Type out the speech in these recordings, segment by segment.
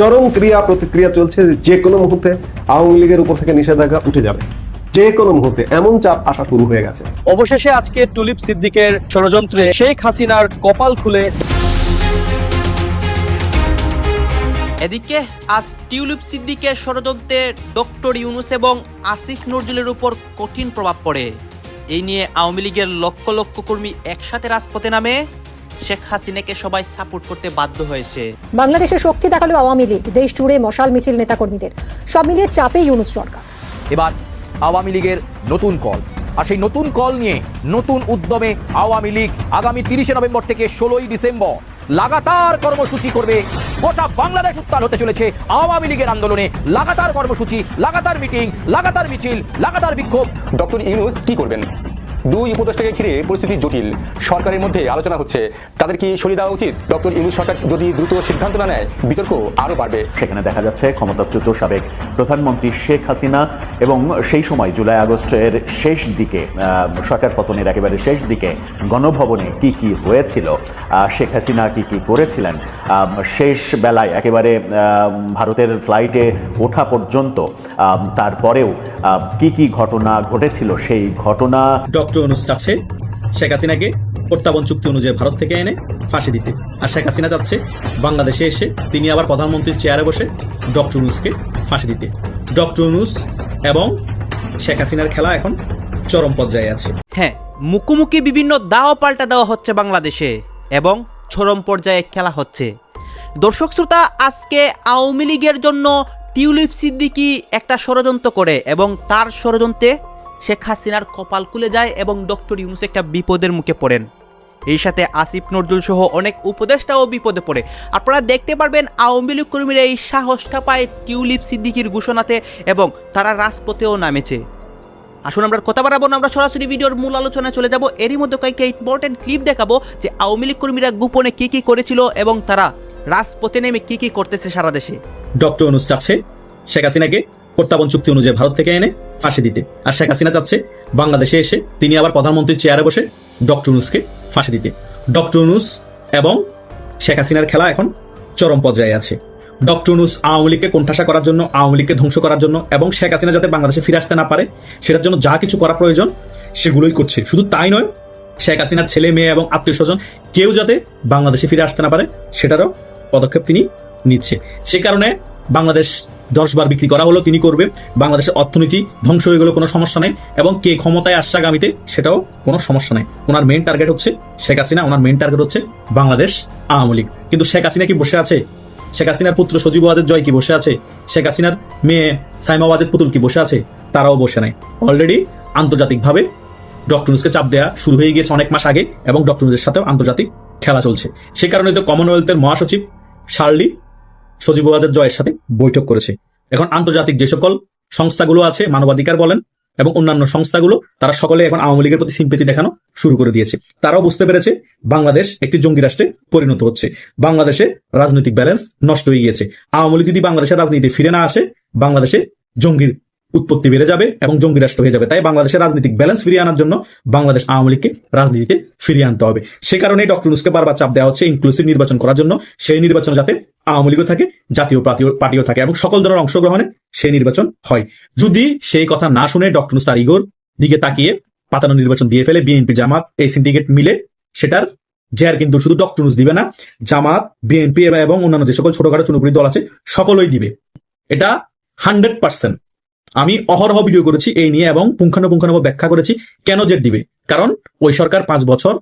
চরম ক্রিয়া প্রতিক্রিয়া চলছে যে কোনো মুহূর্তে আওয়ামী লীগের উপর থেকে নিষেধাজ্ঞা উঠে যাবে। যে কোনো মুহূর্তে এমন চাপ আসা শুরু হয়ে গেছে। অবশেষে আজকে টুলিপ সিদ্দিকের ষড়যন্ত্রে শেখ হাসিনার কপাল খুলে। এদিকে আজ টিউলিপ সিদ্দিকের ষড়যন্ত্রে ডক্টর ইউনুস এবং আসিফ নজরুলের উপর কঠিন প্রভাব পড়ে। এই নিয়ে আওয়ামী লীগের লক্ষ লক্ষ কর্মী একসাথে রাজপথে নামে। শেখ হাসিনাকে সবাই সাপোর্ট করতে বাধ্য হয়েছে। বাংলাদেশের শক্তি দেখাল আওয়ামী লীগ দেশ জুড়ে মশাল মিছিল নেতাকর্মীদের। সব মিলিয়ে চাপে ইউনুস সরকার। এবার আওয়ামী লীগের নতুন কল। আর সেই নতুন কল নিয়ে নতুন উদ্যমে আওয়ামী লীগ আগামী তিরিশে নভেম্বর থেকে ষোলোই ডিসেম্বর লাগাতার কর্মসূচি করবে। গোটা বাংলাদেশ উত্তাল হতে চলেছে আওয়ামী লীগের আন্দোলনে। লাগাতার কর্মসূচি লাগাতার মিটিং লাগাতার মিছিল লাগাতার বিক্ষোভ। ডক্টর ইউনুস কি করবেন? দুই উপদেষ্টাকে ঘিরে পরিস্থিতি জটিল। সরকারের মধ্যে আলোচনা হচ্ছে। তাদের কি সরিয়ে দেওয়া উচিত? ডক্টর ইউনুস সরকার যদি দ্রুত সিদ্ধান্ত না নেয় বিতর্ক আরও বাড়বে। সেখানে দেখা যাচ্ছে ক্ষমতাচ্যুত সাবেক প্রধানমন্ত্রী শেখ হাসিনা এবং সেই সময় জুলাই আগস্টের শেষ দিকে আহ, সরকার পতনের একেবারে শেষ দিকে গণভবনে কি কি হয়েছিল শেখ হাসিনা কি কি করেছিলেন আহ, শেষ বেলায় একেবারে ভারতের ফ্লাইটে ওঠা পর্যন্ত আহ, তারপরেও কি কি ঘটনা ঘটেছিল সেই ঘটনা ডক্টর অনুজ চাচ্ছে শেখ হাসিনাকে প্রত্যাবন চুক্তি অনুযায়ী ভারত থেকে এনে ফাঁসি দিতে। আর শেখ হাসিনা যাচ্ছে বাংলাদেশে এসে তিনি আবার প্রধানমন্ত্রীর চেয়ারে বসে ডক্টর অনুজকে ফাঁসি দিতে। ডক্টর অনুজ এবং শেখ হাসিনার খেলা এখন চরম পর্যায়ে আছে। হ্যাঁ মুখোমুখি বিভিন্ন দাও পাল্টা দেওয়া হচ্ছে বাংলাদেশে এবং চরম পর্যায়ে খেলা হচ্ছে। দর্শক শ্রোতা, আজকে আওয়ামী লীগের জন্য টিউলিপ সিদ্দিকি একটা ষড়যন্ত্র করে এবং তার ষড়যন্ত্রে শেখ হাসিনার কপাল খুলে যায় এবং ডক্টর ইউনুস একটা বিপদের মুখে পড়েন। এই সাথে আসিফ নজরুল সহ অনেক উপদেষ্টাও বিপদে পড়ে। আপনারা দেখতে পারবেন আওয়ামী লীগ কর্মীরা এই সাহসটা পায় টিউলিপ সিদ্দিকির ঘোষণাতে এবং তারা রাজপথেও নামেছে। আসুন আমরা কথা বাড়াবো না, আমরা সরাসরি ভিডিওর মূল আলোচনায় চলে যাব। এরই মধ্যে কয়েকটা ইম্পর্টেন্ট ক্লিপ দেখাবো যে আওয়ামী লীগ কর্মীরা গোপনে কি কী করেছিল এবং তারা রাজপথে নেমে কি কী করতেছে সারা দেশে। ডক্টর অনুজ চাচ্ছে শেখ হাসিনাকে প্রত্যাবন চুক্তি অনুযায়ী ভারত থেকে এনে ফাঁসি দিতে। আর শেখ হাসিনা চাচ্ছে বাংলাদেশে এসে তিনি আবার প্রধানমন্ত্রীর চেয়ারে বসে ডক্টর অনুজকে ফাঁসি দিতে। ডক্টর অনুজ এবং শেখ হাসিনার খেলা এখন চরম পর্যায়ে আছে। ডক্টর অনুজ আওয়ামী লীগকে কোণঠাসা করার জন্য, আওয়ামী লীগকে ধ্বংস করার জন্য এবং শেখ হাসিনা যাতে বাংলাদেশে ফিরে আসতে না পারে, সেটার জন্য যা কিছু করা প্রয়োজন সেগুলোই করছে। শুধু তাই নয়, শেখ হাসিনার ছেলে, মেয়ে এবং আত্মীয় স্বজন কেউ যাতে বাংলাদেশে ফিরে আসতে না পারে, সেটারও পদক্ষেপ তিনি নিচ্ছে। সে কারণে বাংলাদেশ দশ বার বিক্রি করা হলো, তিনি করবে। বাংলাদেশের অর্থনীতি ধ্বংস হয়ে গেলো কোনো সমস্যা নেই। এবং কে ক্ষমতায় আসছে আগামীতে সেটাও কোনো সমস্যা নেই। ওনার মেন টার্গেট হচ্ছে শেখ হাসিনা, ওনার মেইন টার্গেট হচ্ছে বাংলাদেশ আওয়ামী লীগ। কিন্তু শেখ হাসিনা কি বসে আছে? শেখ হাসিনার পুত্র সজীব ওয়াজেদ জয় কি বসে আছে? শেখ হাসিনার মেয়ে সাইমা ওয়াজেদ পুতুল কি বসে আছে? তারাও বসে নাই। অলরেডি আন্তর্জাতিকভাবে ডক্টর নুসকে চাপ দেওয়া শুরু হয়ে গিয়েছে অনেক মাস আগে এবং ডক্টর নুসের সাথেও আন্তর্জাতিক খেলা চলছে। সে কারণে তো কমনওয়েলথের মহাসচিব শার্লি সজীব ওয়াজের জয়ের সাথে বৈঠক করেছে। এখন আন্তর্জাতিক যে সকল সংস্থাগুলো আছে, মানবাধিকার বলেন, এবং অন্যান্য সংস্থাগুলো, তারা সকলে এখন আওয়ামী লীগের প্রতি সিম্পেতি দেখানো শুরু করে দিয়েছে। তারাও বুঝতে পেরেছে বাংলাদেশ একটি জঙ্গি রাষ্ট্রে পরিণত হচ্ছে। বাংলাদেশে রাজনৈতিক ব্যালেন্স নষ্ট হয়ে গিয়েছে। আওয়ামী লীগ যদি বাংলাদেশের রাজনীতি ফিরে না আসে, বাংলাদেশে জঙ্গির উৎপত্তি বেড়ে যাবে এবং জঙ্গি রাষ্ট্র হয়ে যাবে। তাই বাংলাদেশের রাজনৈতিক ব্যালেন্স ফিরিয়ে আনার জন্য বাংলাদেশ আওয়ামী লীগকে রাজনীতিতে ফিরিয়ে আনতে হবে। সে কারণে ডক্টর নুসকে বারবার চাপ দেওয়া হচ্ছে ইনক্লুসিভ নির্বাচন করার জন্য। সেই নির্বাচন যাতে আওয়ামী লীগও থাকে, জাতীয় পার্টিও- থাকে এবং সকল ধরনের অংশগ্রহণে সেই নির্বাচন হয়। যদি সেই কথা না শুনে ডক্টর নুস তার ইগোর দিকে তাকিয়ে পাতানো নির্বাচন দিয়ে ফেলে বিএনপি জামাত এই সিন্ডিকেট মিলে সেটার জের কিন্তু শুধু ডক্টর নুস দিবে না, জামাত বিএনপি এবং অন্যান্য যে সকল ছোটখাটো চুনপুরি দল আছে, সকলেই দিবে। এটা হান্ড্রেড পার্সেন্ট আমি অহরহ ভিডিও করেছি এই নিয়ে এবং পুঙ্খানুপুঙ্খানু ব্যাখ্যা করেছি, কেন জেট দিবে? কারণ ওই সরকার পাঁচ বছর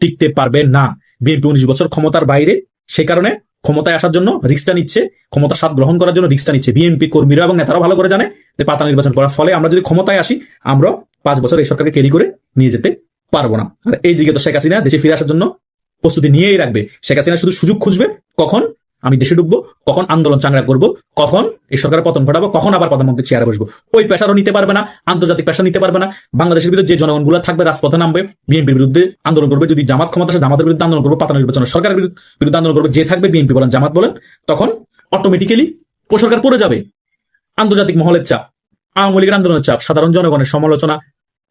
টিকতে পারবে না। বিএনপি উনিশ বছর ক্ষমতার বাইরে, সে কারণে ক্ষমতায় আসার জন্য রিক্সটা নিচ্ছে ক্ষমতা স্বাদ গ্রহণ করার জন্য রিক্সটা নিচ্ছে। বিএনপি কর্মীরা এবং নেতারা ভালো করে জানে যে পাতা নির্বাচন করার ফলে আমরা যদি ক্ষমতায় আসি, আমরা পাঁচ বছর এই সরকারকে ক্যারি করে নিয়ে যেতে পারব না। আর এই দিকে তো শেখ হাসিনা দেশে ফিরে আসার জন্য প্রস্তুতি নিয়েই রাখবে। শেখ হাসিনা শুধু সুযোগ খুঁজবে কখন? আমি দেশে ঢুকবো, কখন আন্দোলন চাঙ্গা করব, কখন এই সরকারের পতন ঘটাবো, কখন আবার প্রধানমন্ত্রী চেয়ারে বসবো। ওই পেশারও নিতে পারবে না, আন্তর্জাতিক পেশা নিতে পারবে না। বাংলাদেশের ভিতরে যে জনগণগুলো থাকবে, রাজপথে নামবে, বিএনপির বিরুদ্ধে আন্দোলন করবে, যদি জামাত ক্ষমতা আসে, জামাতের বিরুদ্ধে আন্দোলন করব, পাতানো নির্বাচন সরকারের বিরুদ্ধে- বিরুদ্ধে আন্দোলন করবে, যে থাকবে, বিএনপি বলেন, জামাত বলেন, তখন অটোমেটিক্যালি ও সরকার পড়ে যাবে। আন্তর্জাতিক মহলের চাপ, আওয়ামী লীগের আন্দোলনের চাপ, সাধারণ জনগণের সমালোচনা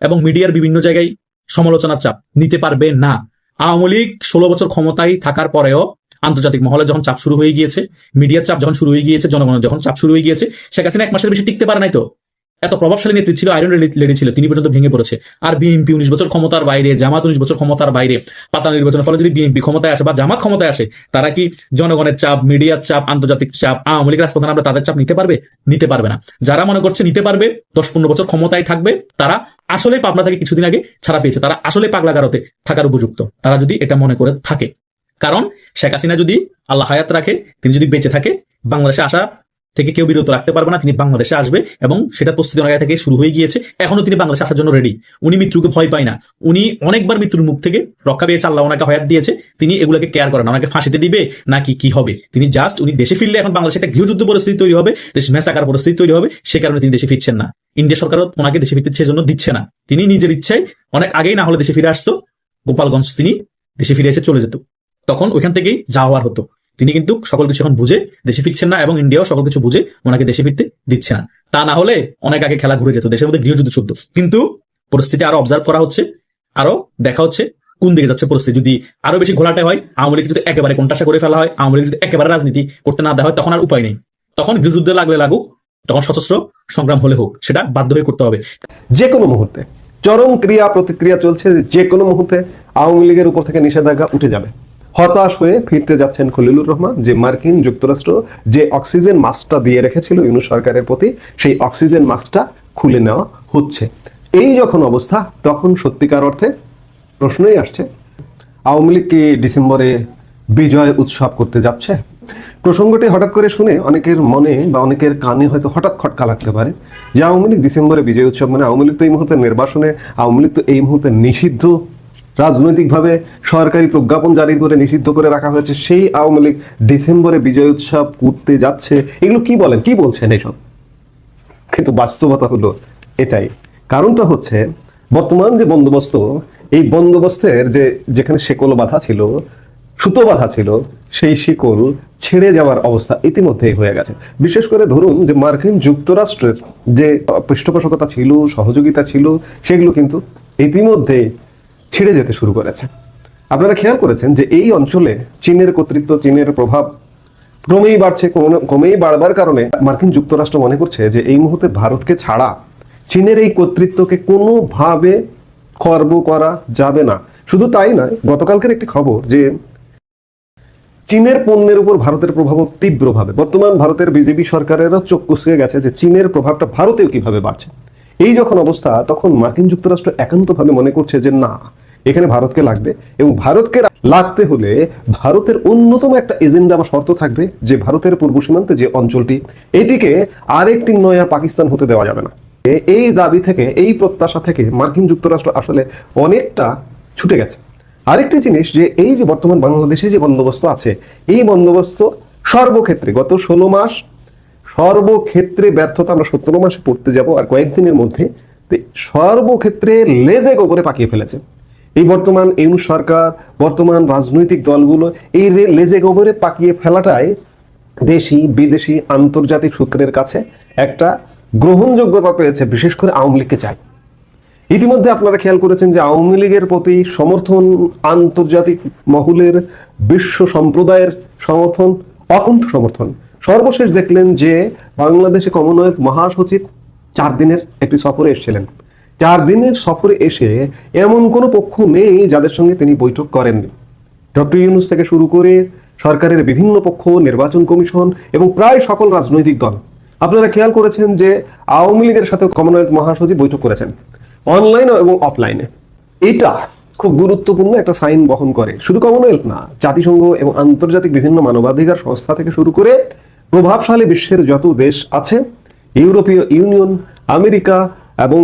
এবং মিডিয়ার বিভিন্ন জায়গায় সমালোচনার চাপ নিতে পারবে না। আওয়ামী লীগ ষোলো বছর ক্ষমতায় থাকার পরেও আন্তর্জাতিক মহলে যখন চাপ শুরু হয়ে গিয়েছে, মিডিয়ার চাপ যখন শুরু হয়ে গিয়েছে, জনগণের যখন চাপ শুরু হয়ে গিয়েছে, শেখ হাসিনা এক মাসের বেশি টিকতে পারে নাই তো? এত প্রভাবশালী নেত্রী ছিল আয়রন লেডি ছিল, তিনি পর্যন্ত ভেঙে পড়েছে। আর বিএনপি উনিশ বছর ক্ষমতার বাইরে, জামাত উনিশ বছর ক্ষমতার বাইরে পাতা নির্বাচনের ফলে যদি বিএনপি ক্ষমতায় আসে বা জামাত ক্ষমতায় আসে, তারা কি জনগণের চাপ, মিডিয়ার চাপ, আন্তর্জাতিক চাপ, আওয়ামী লীগ রাজপ্রধান আমরা তাদের চাপ নিতে পারবে? নিতে পারবে না। যারা মনে করছে নিতে পারবে, দশ পনেরো বছর ক্ষমতায় থাকবে, তারা আসলে পাবনা থেকে কিছুদিন আগে ছাড়া পেয়েছে। তারা আসলে পাগলা গারোতে থাকার উপযুক্ত। তারা যদি এটা মনে করে থাকে। কারণ শেখ হাসিনা যদি আল্লাহ হায়াত রাখে, তিনি যদি বেঁচে থাকে, বাংলাদেশে আসা থেকে কেউ বিরত রাখতে পারবে না, তিনি বাংলাদেশে আসবে এবং সেটা প্রস্তুতি অনেক থেকে শুরু হয়ে গিয়েছে। এখনও তিনি বাংলাদেশে আসার জন্য রেডি উনি মৃত্যুকে ভয় পায় না। উনি অনেকবার মৃত্যুর মুখ থেকে রক্ষা পেয়েছে, আল্লাহ ওনাকে হয়াত দিয়েছে। তিনি এগুলোকে কেয়ার করেন ওনাকে ফাঁসিতে দিবে নাকি কি হবে? তিনি জাস্ট উনি দেশে ফিরলে এখন বাংলাদেশে একটা গৃহযুদ্ধ পরিস্থিতি তৈরি হবে, দেশ মেসাকার পরিস্থিতি তৈরি হবে, সে কারণে তিনি দেশে ফিরছেন না। ইন্ডিয়া সরকারও ওনাকে দেশে ফিরতে সেজন্য দিচ্ছে না। তিনি নিজের ইচ্ছায় অনেক আগেই না হলে দেশে ফিরে আসতো। গোপালগঞ্জ তিনি দেশে ফিরে এসে চলে যেত। তখন ওইখান থেকেই যাওয়ার হতো। তিনি কিন্তু সকল কিছু এখন বুঝে দেশে ফিরছেন না এবং ইন্ডিয়াও সকল কিছু বুঝে ওনাকে দেশে ফিরতে দিচ্ছে না। তা না হলে অনেক আগে খেলা ঘুরে যেত, দেশের মধ্যে গৃহযুদ্ধ চলতো। কিন্তু পরিস্থিতি আরও অবজার্ভ করা হচ্ছে, আরও দেখা হচ্ছে কোন দিকে যাচ্ছে পরিস্থিতি। যদি আরও বেশি ঘোলাটে হয়, আওয়ামী লীগ যদি একেবারে কোনটাসা করে ফেলা হয়, আওয়ামী লীগ যদি একেবারে রাজনীতি করতে না দেওয়া হয়, তখন আর উপায় নেই। তখন গৃহযুদ্ধে লাগলে লাগুক, তখন সশস্ত্র সংগ্রাম হলে হোক, সেটা বাধ্য হয়ে করতে হবে। যে কোনো মুহূর্তে, চরম ক্রিয়া প্রতিক্রিয়া চলছে যে কোনো মুহূর্তে আওয়ামী লীগের উপর থেকে নিষেধাজ্ঞা উঠে যাবে। হতাশ হয়ে ফিরতে যাচ্ছেন খলিলুর রহমান, যে মার্কিন যুক্তরাষ্ট্র যে অক্সিজেন মাস্কটা দিয়ে রেখেছিল ইউনু সরকারের প্রতি, সেই অক্সিজেন মাস্কটা খুলে নেওয়া হচ্ছে। এই যখন অবস্থা, তখন সত্যিকার অর্থে প্রশ্নই আসছে, আওয়ামী লীগ কি ডিসেম্বরে বিজয় উৎসব করতে যাচ্ছে? প্রসঙ্গটি হঠাৎ করে শুনে অনেকের মনে বা অনেকের কানে হয়তো হঠাৎ খটকা লাগতে পারে যে আওয়ামী লীগ ডিসেম্বরে বিজয় উৎসব মানে আওয়ামী লীগ তো এই মুহূর্তে নির্বাসনে, আওয়ামী লীগ তো এই মুহূর্তে নিষিদ্ধ। রাজনৈতিকভাবে সরকারি প্রজ্ঞাপন জারি করে নিষিদ্ধ করে রাখা হয়েছে, সেই আওয়ামী লীগ ডিসেম্বরে বিজয় উৎসব করতে যাচ্ছে। এগুলো কি বলেন? কি বলছেন এইসব কিন্তু বাস্তবতা হলো এটাই। কারণটা হচ্ছে, বর্তমান যে বন্দোবস্ত, এই বন্দোবস্তের যে, যেখানে শেকল বাধা ছিল, সুতো বাধা ছিল, সেই শিকল ছেড়ে যাওয়ার অবস্থা ইতিমধ্যেই হয়ে গেছে। বিশেষ করে ধরুন যে মার্কিন যুক্তরাষ্ট্রের যে পৃষ্ঠপোষকতা ছিল, সহযোগিতা ছিল, সেগুলো কিন্তু ইতিমধ্যে ছেড়ে যেতে শুরু করেছে। আপনারা খেয়াল করেছেন যে এই অঞ্চলে চীনের কর্তৃত্ব, চীনের প্রভাব ক্রমেই বাড়ছে ক্রমে- ক্রমেই বাড়বার কারণে মার্কিন যুক্তরাষ্ট্র মনে করছে যে এই মুহূর্তে ভারতকে ছাড়া চীনের এই কর্তৃত্বকে কোনোভাবে খর্ব করা যাবে না। শুধু তাই নয়, গতকালকের একটি খবর যে চীনের পণ্যের উপর ভারতের প্রভাব তীব্রভাবে। বর্তমান ভারতের বিজেপি সরকারেরও চোখ কুসকে গেছে যে চীনের প্রভাবটা ভারতেও কীভাবে বাড়ছে। এই যখন অবস্থা, তখন মার্কিন যুক্তরাষ্ট্র একান্তভাবে মনে করছে যে না, এখানে ভারতকে লাগবে এবং ভারতকে লাগতে হলে ভারতের অন্যতম একটা এজেন্ডা বা শর্ত থাকবে যে ভারতের পূর্ব সীমান্তে যে অঞ্চলটি, এটিকে আরেকটি নয়া পাকিস্তান হতে দেওয়া যাবে না। এই দাবি থেকে, এই প্রত্যাশা থেকে মার্কিন যুক্তরাষ্ট্র আসলে অনেকটা ছুটে গেছে। আরেকটি জিনিস যে, এই যে বর্তমান বাংলাদেশে যে বন্দোবস্ত আছে, এই বন্দোবস্ত সর্বক্ষেত্রে গত ষোলো মাস সর্বক্ষেত্রে ব্যর্থতা আমরা সতেরো মাসে পড়তে যাব আর কয়েকদিনের মধ্যে সর্বক্ষেত্রে লেজে গোবরে পাকিয়ে ফেলেছে। এই বর্তমান ইউনু সরকার, বর্তমান রাজনৈতিক দলগুলো এই লেজে গোবরে পাকিয়ে ফেলাটাই দেশি, বিদেশি, আন্তর্জাতিক সূত্রের কাছে একটা গ্রহণযোগ্যতা পেয়েছে, বিশেষ করে আওয়ামী লীগকে চাই। ইতিমধ্যে আপনারা খেয়াল করেছেন যে আওয়ামী লীগের প্রতি সমর্থন, আন্তর্জাতিক মহলের বিশ্ব সম্প্রদায়ের সমর্থন, অকুণ্ঠ সমর্থন। সর্বশেষ দেখলেন যে বাংলাদেশে কমনওয়েলথ মহাসচিব চার দিনের একটি সফরে এসেছিলেন। চার দিনের সফরে এসে এমন কোনো পক্ষ নেই যাদের সঙ্গে তিনি বৈঠক করেননি। ডক্টর ইউনুস থেকে শুরু করে সরকারের বিভিন্ন পক্ষ, নির্বাচন কমিশন এবং প্রায় সকল রাজনৈতিক দল। আপনারা খেয়াল করেছেন যে আওয়ামী লীগের সাথে কমনওয়েলথ মহাসচিব বৈঠক করেছেন, অনলাইনে এবং অফলাইনে। এটা খুব গুরুত্বপূর্ণ একটা সাইন বহন করে। শুধু কমনওয়েলথ না, জাতিসংঘ এবং আন্তর্জাতিক বিভিন্ন মানবাধিকার সংস্থা থেকে শুরু করে প্রভাবশালী বিশ্বের যত দেশ আছে, ইউরোপীয় ইউনিয়ন, আমেরিকা এবং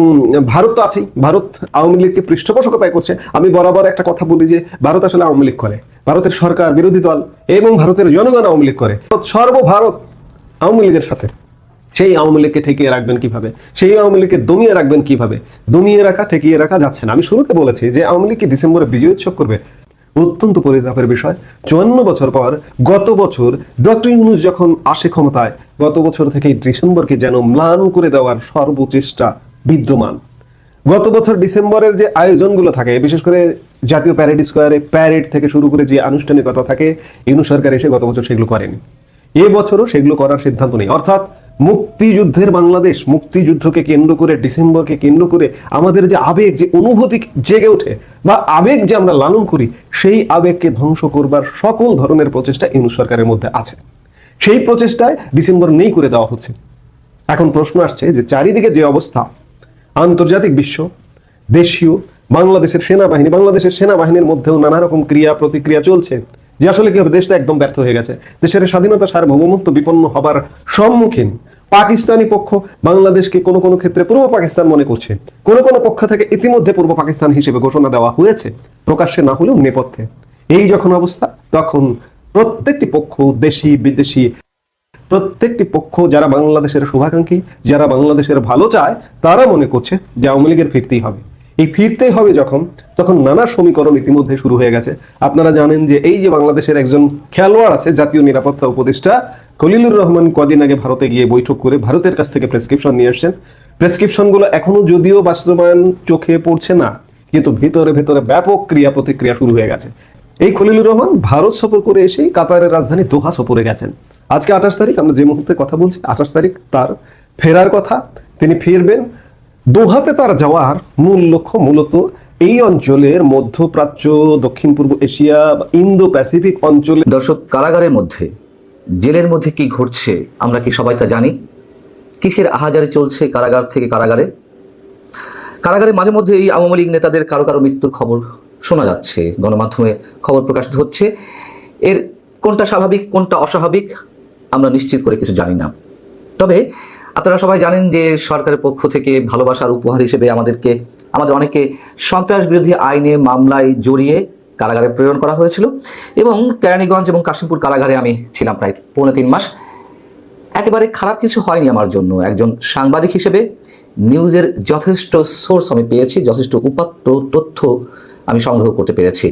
ভারত তো আছেই। ভারত আওয়ামী লীগকে পৃষ্ঠপোষকতায় করছে। আমি বরাবর একটা কথা বলি যে, ভারত আসলে আওয়ামী লীগ করে। ভারতের সরকার, বিরোধী দল এবং ভারতের জনগণ আওয়ামী লীগ করে। সর্বভারত আওয়ামী লীগের সাথে। সেই আওয়ামী লীগকে ঠেকিয়ে রাখবেন কীভাবে? সেই আওয়ামী লীগকে দমিয়ে রাখবেন কীভাবে? দমিয়ে রাখা, ঠেকিয়ে রাখা যাচ্ছে না। আমি শুরুতে বলেছি যে, আওয়ামী লীগকে ডিসেম্বরে বিজয় উৎসব করবে? অত্যন্ত পরিতাপের বিষয়। চুয়ান্ন বছর পর গত বছর ডক্টর ইউনুস যখন আসে ক্ষমতায়, গত বছর থেকে ডিসেম্বরকে যেন ম্লান করে দেওয়ার সর্বচেষ্টা বিদ্যমান। গত বছর ডিসেম্বরের যে আয়োজনগুলো থাকে, বিশেষ করে জাতীয় প্যারেড স্কোয়ারে প্যারেড থেকে শুরু করে যে আনুষ্ঠানিকতা থাকে ইউনু সরকার এসে গত বছর সেগুলো করেনি। এ বছরও সেগুলো করার সিদ্ধান্ত নেই। অর্থাৎ মুক্তিযুদ্ধের বাংলাদেশ মুক্তিযুদ্ধকে কেন্দ্র করে, ডিসেম্বরকে কেন্দ্র করে আমাদের যে আবেগ, যে অনুভূতি জেগে ওঠে বা আবেগ যে আমরা লালন করি, সেই আবেগকে ধ্বংস করবার সকল ধরনের প্রচেষ্টা ইউনু সরকারের মধ্যে আছে। সেই প্রচেষ্টায় ডিসেম্বর নেই করে দেওয়া হচ্ছে। এখন প্রশ্ন আসছে যে চারিদিকে যে অবস্থা, আন্তর্জাতিক বিশ্ব, দেশীয়, বাংলাদেশের সেনাবাহিনী, বাংলাদেশের সেনাবাহিনীর মধ্যেও নানা রকম ক্রিয়া প্রতিক্রিয়া চলছে। যে আসলে কি হবে? দেশটা একদম ব্যর্থ হয়ে গেছে। দেশের স্বাধীনতা সার্বভৌমত্ব বিপন্ন হবার সম্মুখীন পাকিস্তানি পক্ষ বাংলাদেশকে কোনো কোনো ক্ষেত্রে পূর্ব পাকিস্তান মনে করছে। কোনো কোনো পক্ষ থেকে ইতিমধ্যে পূর্ব পাকিস্তান হিসেবে ঘোষণা দেওয়া হয়েছে, প্রকাশ্যে না হলেও নেপথ্যে। এই যখন অবস্থা, তখন প্রত্যেকটি পক্ষ দেশি, বিদেশি, প্রত্যেকটি পক্ষ যারা বাংলাদেশের শুভাকাঙ্ক্ষী, যারা বাংলাদেশের ভালো চায়, তারা মনে করছে যে আওয়ামী লীগের ফিরতেই হবে। এই ফিরতেই হবে যখন, তখন নানা সমীকরণ ইতিমধ্যে শুরু হয়ে গেছে। আপনারা জানেন যে এই যে বাংলাদেশের একজন খেলোয়াড় আছে, জাতীয় নিরাপত্তা উপদেষ্টা, খলিলুর রহমান কদিন আগে ভারতে গিয়ে বৈঠক করে ভারতের কাছ থেকে প্রেসক্রিপশন নিয়ে আসছেন। প্রেসক্রিপশনগুলো এখনও যদিও বাস্তবায়ন চোখে পড়ছে না, কিন্তু ভিতরে ভেতরে ব্যাপক ক্রিয়া প্রতিক্রিয়া শুরু হয়ে গেছে। এই খলিলুর রহমান ভারত সফর করে এসেই কাতারের রাজধানী দোহা সফরে গেছেন। আজকে আঠাশ তারিখ, আমরা যে মুহূর্তে কথা বলছি, আঠাশ তারিখ তার ফেরার কথা। তিনি ফিরবেন। দোহাতে তার যাওয়ার মূল লক্ষ্য মূলত এই অঞ্চলের মধ্যপ্রাচ্য, দক্ষিণ পূর্ব এশিয়া বা ইন্দো প্যাসিফিক অঞ্চলে দর্শক, কারাগারের মধ্যে, জেলের মধ্যে কি ঘটছে, আমরা কি সবাই তা জানি? কিসের আহাজারি চলছে কারাগার থেকে কারাগারে? কারাগারে মাঝে মধ্যে এই আওয়ামী লীগ নেতাদের কারও কারও মৃত্যুর খবর শোনা যাচ্ছে, গণমাধ্যমে খবর প্রকাশিত হচ্ছে। এর কোনটা স্বাভাবিক, কোনটা অস্বাভাবিক, আমরা নিশ্চিত করে কিছু জানি না। তবে আপনারা সবাই জানেন যে সরকারের পক্ষ থেকে ভালোবাসার উপহার হিসেবে আমাদেরকে, আমাদের অনেকে সন্ত্রাস বিরোধী আইনে মামলায় জড়িয়ে কারাগারে প্রেরণ করা হয়েছিল। এবং কেরানীগঞ্জ এবং কাশিমপুর কারাগারে আমি ছিলাম প্রায় পৌনে তিন মাস। একেবারে খারাপ কিছু হয়নি আমার জন্য। একজন সাংবাদিক হিসেবে নিউজের যথেষ্ট সোর্স আমি পেয়েছি, যথেষ্ট উপাত্ত তথ্য আমি সংগ্রহ করতে পেরেছি।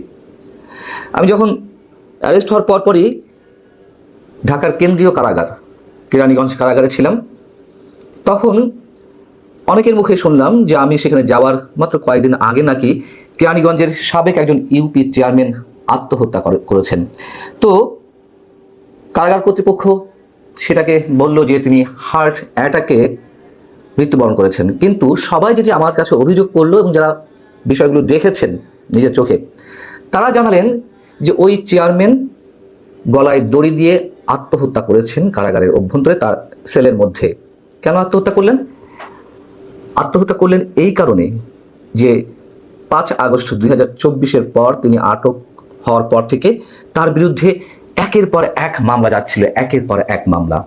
আমি যখন অ্যারেস্ট হওয়ার পরপরই ঢাকার কেন্দ্রীয় কারাগার, কেরানীগঞ্জ কারাগারে ছিলাম তখন অনেকের মুখে শুনলাম যে আমি সেখানে যাওয়ার মাত্র কয়েকদিন আগে নাকি কেরানীগঞ্জের সাবেক একজন ইউপি চেয়ারম্যান আত্মহত্যা করে- করেছেন। তো কারাগার কর্তৃপক্ষ সেটাকে বলল যে তিনি হার্ট অ্যাটাকে মৃত্যুবরণ করেছেন। কিন্তু সবাই যেটি আমার কাছে অভিযোগ করল এবং যারা বিষয়গুলো দেখেছেন নিজের চোখে, তারা জানালেন যে ওই চেয়ারম্যান গলায় দড়ি দিয়ে আত্মহত্যা করেছেন কারাগারের অভ্যন্তরে তার সেলের মধ্যে। কেন আত্মহত্যা করলেন? আত্মহত্যা করলেন এই কারণে যে পাঁচ আগস্ট দুই হাজার চব্বিশের পর তিনি আটক হওয়ার পর থেকে তার বিরুদ্ধে একের পর এক মামলা যাচ্ছিল, একের পর এক মামলা।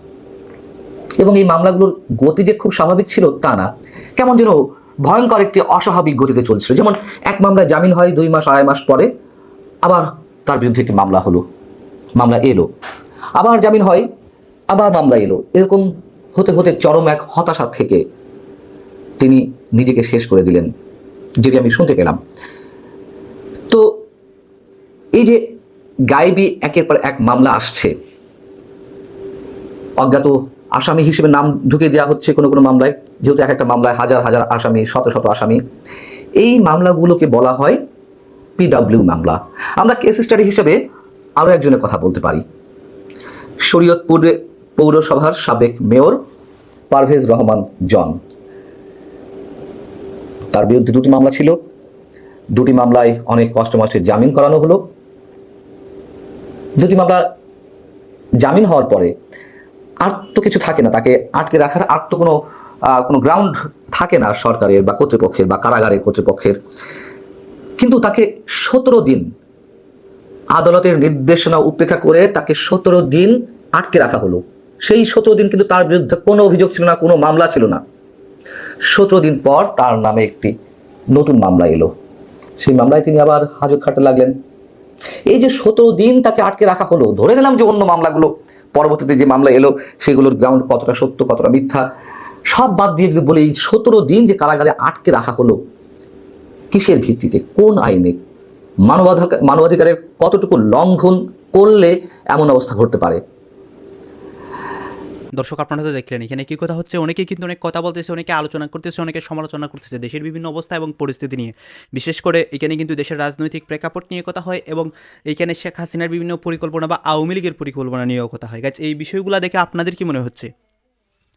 এবং এই মামলাগুলোর গতি যে খুব স্বাভাবিক ছিল তা না, কেমন যেন ভয়ঙ্কর একটি অস্বাভাবিক গতিতে চলছিল। যেমন এক মামলায় জামিন হয় দুই মাস, আড়াই মাস পরে, আবার তার বিরুদ্ধে একটি মামলা হলো, মামলা এলো। আবার জামিন হয়, আবার মামলা এলো। এরকম হতে হতে চরম এক হতাশা থেকে তিনি নিজেকে শেষ করে দিলেন, যেটি আমি শুনতে পেলাম। তো এই যে গায়েবী একের পর এক মামলা আসছে, অজ্ঞাত আসামি হিসেবে নাম ঢুকে দেওয়া হচ্ছে কোনো কোনো মামলায়, যেহেতু এক একটা মামলায় হাজার হাজার আসামি, শত শত আসামি, এই মামলাগুলোকে বলা হয় পিডাব্লিউ মামলা। আমরা কেস স্টাডি হিসেবে আরও একজনের কথা বলতে পারি। শরীয়তপুরে পৌরসভার সাবেক মেয়র পারভেজ রহমান জন। তার বিরুদ্ধে দুটি মামলা ছিল। দুটি মামলায় অনেক কষ্ট মষ্টে জামিন করানো হলো। দুটি মামলা জামিন হওয়ার পরে আর তো কিছু থাকে না, তাকে আটকে রাখার আর তো কোনো কোনো গ্রাউন্ড থাকে না সরকারের বা কর্তৃপক্ষের বা কারাগারের কর্তৃপক্ষের। কিন্তু তাকে সতেরো দিন আদালতের নির্দেশনা উপেক্ষা করে তাকে সতেরো দিন আটকে রাখা হলো। সেই সতেরো দিন কিন্তু তার বিরুদ্ধে কোনো অভিযোগ ছিল না, কোনো মামলা ছিল না। সতেরো দিন পর তার নামে একটি নতুন মামলা এলো। সেই মামলায় তিনি আবার হাজত খাটতে লাগলেন। এই যে সতেরো দিন তাকে আটকে রাখা হলো, ধরে নিলাম যে অন্য মামলাগুলো, পরবর্তীতে যে মামলা এলো, সেগুলোর গ্রাউন্ড কতটা সত্য, কতটা মিথ্যা, সব বাদ দিয়ে যদি বলি, এই সতেরো দিন যে কারাগারে আটকে রাখা হলো, কিসের ভিত্তিতে, কোন আইনে? মানবাধিকার, মানবাধিকারের কতটুকু লঙ্ঘন করলে এমন অবস্থা ঘটতে পারে? দর্শক আপনারা তো দেখলেন, এখানে কি কথা হচ্ছে অনেকে কিন্তু অনেক কথা বলতেছে, অনেকে আলোচনা করতেছে, অনেকে সমালোচনা করতেছে, দেশের বিভিন্ন অবস্থা এবং পরিস্থিতি নিয়ে। বিশেষ করে এখানে কিন্তু দেশের রাজনৈতিক প্রেক্ষাপট নিয়ে কথা হয় এবং এখানে শেখ হাসিনার বিভিন্ন পরিকল্পনা বা আওয়ামী লীগের পরিকল্পনা নিয়েও কথা হয়। গাছ এই বিষয়গুলো দেখে আপনাদের কি মনে হচ্ছে?